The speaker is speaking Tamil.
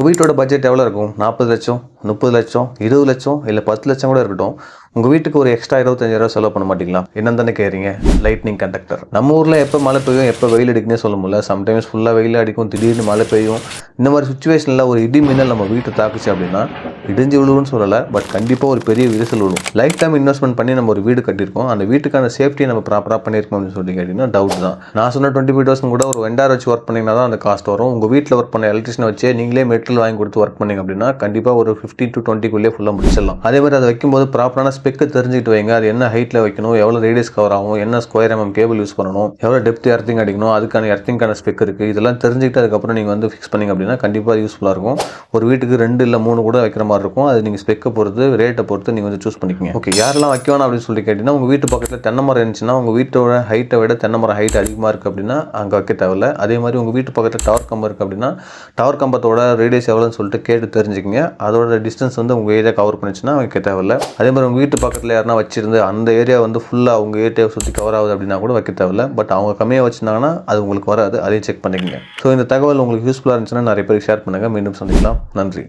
உங்கள் வீட்டோட பட்ஜெட் எவ்வளோ இருக்கும்? நாற்பது லட்சம் முப்பது லட்சம் இருபது லட்சம் இல்லை பத்து லட்சம் கூட இருக்கட்டும். உங்கள் வீட்டுக்கு ஒரு எக்ஸ்ட்ரா இருபத்தஞ்சாயிரம் செலவு பண்ண மாட்டீங்களா? என்னன்னு தானே கேட்குறீங்க லைட்னிங் கண்டக்டர் நம்ம ஊரில் எப்போ மழை பெய்யும் எப்போ வெயில் அடிக்குன்னே சொல்ல முடியல. சம்டைம்ஸ் ஃபுல்லாக வெயில் அடிக்கும் திடீர்னு மழை பெய்யும். இந்த மாதிரி சுச்சுவேஷனில் ஒரு இடி மின்னல் நம்ம வீட்டை தாக்குச்சு அப்படின்னா இடிஞ்சு விழுவுன்னு சொல்லலை பட் கண்டிப்பாக ஒரு பெரிய விரிசல் விழும். லைஃப் டைம் இன்வெஸ்ட்மெண்ட் பண்ணி நம்ம ஒரு வீடு கட்டியிருக்கோம். அந்த வீட்டுக்கான சேஃப்டியை நம்ம ப்ராப்பராக பண்ணியிருக்கோம் அப்படின்னு சொல்லி கேட்டிங்கன்னா டவுட் தான். நான் சொன்ன டுவெண்ட்டி ஃபைவ் தௌசண்ட் கூட ஒரு வெண்டார் வச்சு ஒர்க் பண்ணிங்கன்னா தான் அந்த காஸ்ட் வரும். உங்கள் வீட்டில் ஒர்க் பண்ண எலக்ட்ரிஷனை வச்சு நீங்களே மெட்டீரியல் வாங்கி கொடுத்து ஒர்க் பண்ணீங்க அப்படின்னா கண்டிப்பாக ஒரு ஃபிஃப்டி டு டுவெண்ட்டிக்குள்ளே ஃபுல்லாக முடிச்சிடலாம். அதே மாதிரி அதை வைக்கும்போது ப்ராப்பரான ஸ்பெக்கு தெரிஞ்சுக்கிட்டு வைங்க. அது என்ன ஹைட்டில் வைக்கணும் எவ்வளோ ரேடியஸ் கவர் ஆகும் என்ன ஸ்கொயர் எம்எம் கேபிள் யூஸ் பண்ணணும் எவ்வளோ டெப்த் எர்த்திங் அடிக்கணும் அதுக்கான எர்த்திங்கான ஸ்பெக் இருக்குது இதெல்லாம் தெரிஞ்சுக்கிட்டு அதுக்கப்புறம் நீங்கள் வந்து ஃபிக்ஸ் பண்ணீங்க அப்படின்னா கண்டிப்பாக யூஸ்ஃபுல்லாக இருக்கும். ஒரு வீட்டுக்கு ரெண்டு இல்லை மூணு கூட வைக்கிற மாதிரி இருக்கும். அது நீங்கள் ஸ்பெக்கை பொறுத்து ரேட்டை பொறுத்து நீங்கள் வந்து சூஸ் பண்ணிக்கோங்க. ஓகே யாரெல்லாம் வைக்க வேணாம் அப்படின்னு சொல்லி கேட்டிங்கன்னா உங்கள் வீட்டு பக்கத்தில் தென்னை மரம் இருந்துச்சுன்னா உங்கள் வீட்டோட ஹைட்டை விட தென்னை மரம் ஹைட் அதிகமாக இருக்குது அப்படின்னா அங்கே வைக்க தேவையில்ல. அதே மாதிரி உங்கள் வீட்டு பக்கத்தில் டவர் கம்பம் இருக்குது அப்படின்னா டவர் கம்பத்தோட ரேடியஸ் எவ்வளோன்னு சொல்லிட்டு கேட்டு தெரிஞ்சுக்கங்க. அதோட டிஸ்டன்ஸ் வந்து உங்கள் ஏரியா கவர் பண்ணிச்சுன்னா வைக்க தேவையில்ல. அதே மாதிரி உங்கள் வீட்டு வீட்டு பக்கத்தில் யாருனா வச்சுருந்து அந்த ஏரியா வந்து ஃபுல்லாக உங்கள் ஏரியாவை சுற்றி கவர் ஆகுது அப்படின்னா கூட வைக்க தேவையில்ல. பட் அவங்க கம்மியாக வச்சிருந்தாங்கன்னா அது உங்களுக்கு வராது. அதையும் செக் பண்ணிக்கங்க. ஸோ இந்த தகவல் உங்களுக்கு யூஸ்ஃபுல்லாக இருந்துச்சுன்னா நிறைய பேருக்கு ஷேர் பண்ணுங்கள் மீண்டும் சந்திக்கலாம். நன்றி.